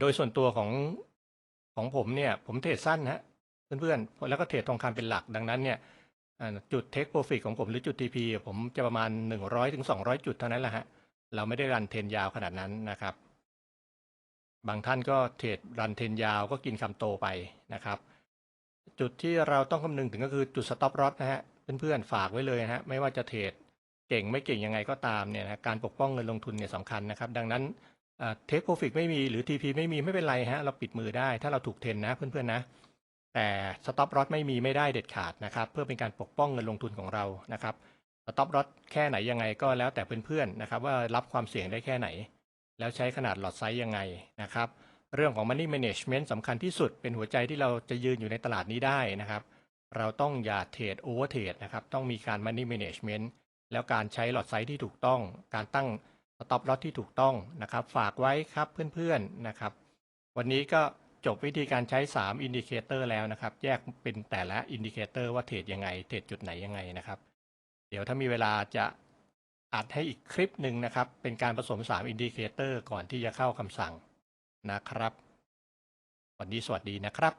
โดยส่วนตัวของของผมเนี่ย ผมเทรดสั้นฮะเพื่อนๆ แล้วก็เทรดทองคำเป็นหลักดังนั้นเนี่ยจุดเทคโปรฟิตของผมหรือจุด TP อะผมจะประมาณ 100ถึง200 จุดเท่านั้นแหละฮะ เราไม่ได้รันเทนยาวขนาดนั้นนะครับ บางท่านก็เทรดรันเทนยาวก็กินคำโตไปนะครับ จุดที่เราต้องคำนึงถึงก็คือจุดสต็อป o อ s นะฮะเพื่อนๆ ฝากไว้เลยนะฮะไม่ว่าจะเทรดเก่งไม่เก่งยังไงก็ตามเนี่ยนะการปกป้องเงินลงทุนเนี่ยสำคัญนะครับ ดังนั้น เทคโปรฟิตไม่มีหรือ TP ไม่มีไม่เป็นไรฮะ เราปิดมือได้ถ้าเราถูกเทรนนะเพื่อนๆนะ แต่สต็อป o อ s ไม่มีไม่ได้เด็ดขาดนะครับ เพื่อเป็นการปกป้องเงินลงทุนของเรานะครับสต็อป o อ s แค่ไหนยังไงก็แล้วแต่เพื่อนๆนะครับ ว่ารับความเสี่ยงได้แค่ไหน แล้วใช้ขนาดหลอดไซส์ยังไงนะครับ เรื่องของ Money Management สำคัญที่สุดเป็นหัวใจที่เราจะยืนอยู่ในตลาดนี้ได้นะครับ เราต้องอย่าเทรดโอเวอร์เทรดนะครับต้องมีการ Money Management แล้วการใช้หลอดไซส์ที่ถูกต้องการตั้ง Stop Loss ที่ถูกต้องนะครับ ฝากไว้ครับเพื่อนๆนะครับ วันนี้ก็จบวิธีการใช้ 3 อินดิเคเตอร์แล้วนะครับ แยกเป็นแต่ละอินดิเคเตอร์ว่าเทรดยังไง เทรดจุดไหนยังไงนะครับ เดี๋ยวถ้ามีเวลาจะอัดให้อีกคลิปหนึ่งนะครับ เป็นการผสม 3 อินดิเคเตอร์ก่อนที่จะเข้าคำสั่งนะครับ วันนี้สวัสดีนะครับ